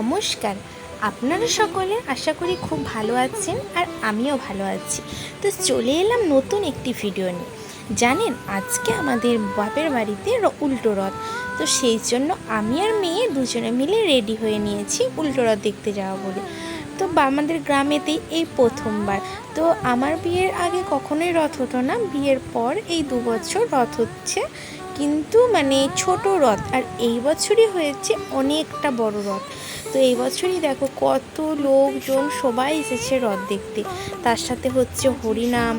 নমস্কার। আপনারা সকলে আশা করি খুব ভালো আছেন আর আমিও ভালো আছি। তো চলে এলাম নতুন একটি ভিডিও নিয়ে। জানেন, আজকে আমাদের বাপের বাড়িতে উল্টো রথ। তো সেই জন্য আমি আর মেয়ে দুজনে মিলে রেডি হয়ে নিয়েছি উল্টো রথ দেখতে যাওয়া বলে। তো আমাদের গ্রামেতেই এই প্রথমবার। তো আমার বিয়ের আগে কখনোই রথ হতো না। বিয়ের পর এই দু বছর রথ হচ্ছে। কিন্তু মানে ছোট রথ, আর এই বছরই হয়েছে অনেকটা বড় রথ। তো এই বছরই দেখো কত লোকজন সবাই এসেছে রথ দেখতে। তার সাথে হচ্ছে হরিনাম,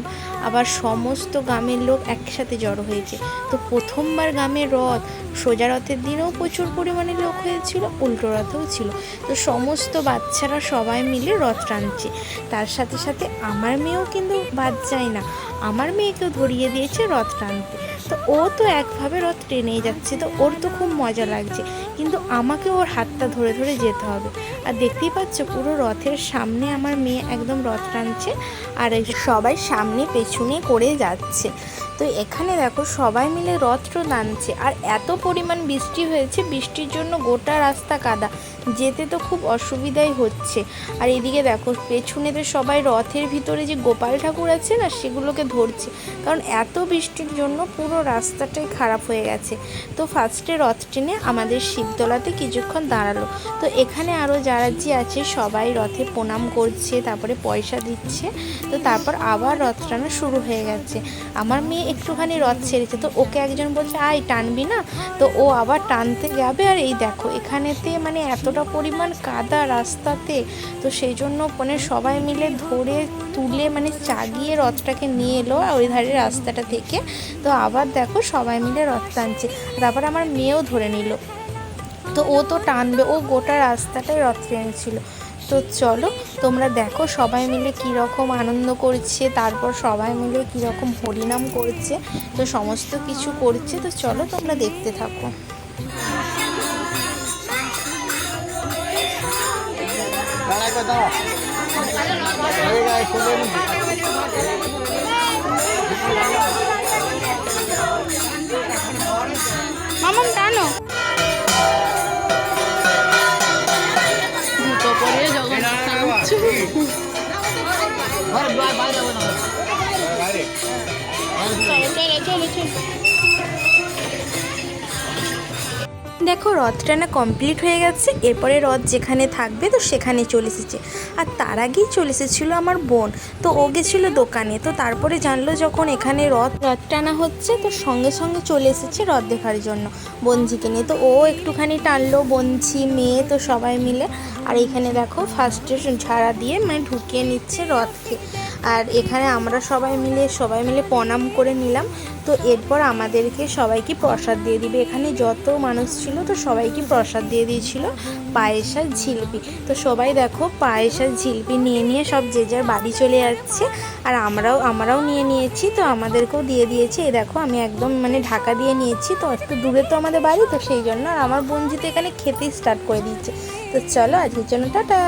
আবার সমস্ত গ্রামের লোক একসাথে জড়ো হয়েছে। তো প্রথমবার গ্রামের রথ, সোজা রথের দিনেও প্রচুর পরিমাণে লোক হয়েছিল, উল্টো রথেও ছিল। তো সমস্ত বাচ্চারা সবাই মিলে রথ টানছে। তার সাথে সাথে আমার মেয়েও কিন্তু বাদ যায় না। আমার মেয়েকেও ধরিয়ে দিয়েছে রথ টানতে। তো ও তো একভাবে রথ টেনেই যাচ্ছে তো ওর তো খুব মজা লাগছে। কিন্তু আমাকে ওর হাতটা ধরে ধরে যেতে হবে। আর দেখতেই পাচ্ছ পুরো রথের সামনে আমার মেয়ে একদম রথ টানছে আর সবাই সামনে পেছনে করে যাচ্ছে। তো এখানে দেখো সবাই মিলে রথটা টানছে আর এত পরিমাণ বৃষ্টি হয়েছে, বৃষ্টির জন্য গোটা রাস্তা কাদা। যেতে তো খুব অসুবিধাই হচ্ছে। আর এদিকে দেখো পেছনেতে সবাই রথের ভিতরে যে গোপাল ঠাকুর আছে না, সেগুলোকে ধরছে। কারণ এত বৃষ্টির জন্য পুরো রাস্তাটাই খারাপ হয়ে গেছে। তো ফার্স্টে রথ টেনে আমাদের শিবতলাতে কিছুক্ষণ দাঁড়াল। তো এখানে আরও যারা যে আছে, সবাই রথে প্রণাম করছে, তারপরে পয়সা দিচ্ছে, তো তারপর আবার রথ টানা শুরু হয়ে গেছে। আমার মেয়ে একটুখানি রথ ছেড়েছে, তো ওকে একজন বলছে, আয়, টানবি না? তো ও আবার টানতে যাবে, আর এই দেখো, এখানেতে মানে এতটা পরিমাণ কাদা রাস্তাতে, তো সেই জন্য মানে সবাই মিলে ধরে তুলে মানে চাগিয়ে রথটাকে নিয়ে এলো আর ওই ধারে রাস্তাটা থেকে। তো আবার দেখো সবাই মিলে রথ টানছে। তারপর আমার মেয়েও ধরে নিল। তো ও তো টানবে, ও গোটা রাস্তাটাই রথ টেনেছিল। তো চলো, তোমরা দেখো সবাই মিলে কীরকম আনন্দ করছে, তারপর সবাই মিলে কীরকম হরিনাম করছে, তো সমস্ত কিছু করছে, তো চলো তোমরা দেখতে থাকো। মামাম বাইরে বাইরে যাবে না বাইরে চলো চলো চলো চলো দেখো রথ টানা কমপ্লিট হয়ে গেছে। এরপরে রথ যেখানে থাকবে তো সেখানে চলে এসেছে। আর তার আগেই চলে এসেছিল আমার বোন। তো ও গেছিল দোকানে। তো তারপরে জানলো যখন এখানে রথ রথ টানা হচ্ছে, তো সঙ্গে সঙ্গে চলে এসেছে রথ দেখার জন্য বঞ্জিকে নিয়ে। তো ও একটুখানি টানলো বঞ্জি মেয়ে, তো সবাই মিলে। আর এখানে দেখো ফার্স্টে ঝাড়া দিয়ে মানে ঢুকিয়ে নিচ্ছে রথকে। আর এখানে আমরা সবাই মিলে সবাই মিলে প্রণাম করে নিলাম। তো এরপর আমাদেরকে সবাইকে প্রসাদ দিয়ে দিবে। এখানে যত মানুষ ছিল, তো সবাইকে প্রসাদ দিয়ে দিয়েছিল পায়েস আর ঝিলপি। তো সবাই দেখো পায়েস আর ঝিলপি নিয়ে নিয়ে সব যে যার বাড়ি চলে যাচ্ছে। আর আমরাও আমরাও নিয়ে নিয়েছি, তো আমাদেরকেও দিয়ে দিয়েছে। এই দেখো, আমি একদম মানে ঢাকা দিয়ে নিয়েছি। তো একটু দূরে তো আমাদের বাড়ি, তো সেই জন্য আর আমার বোন জিতে এখানে খেতে স্টার্ট করে দিচ্ছে। তো চলো, আজকের জন্য টাটা।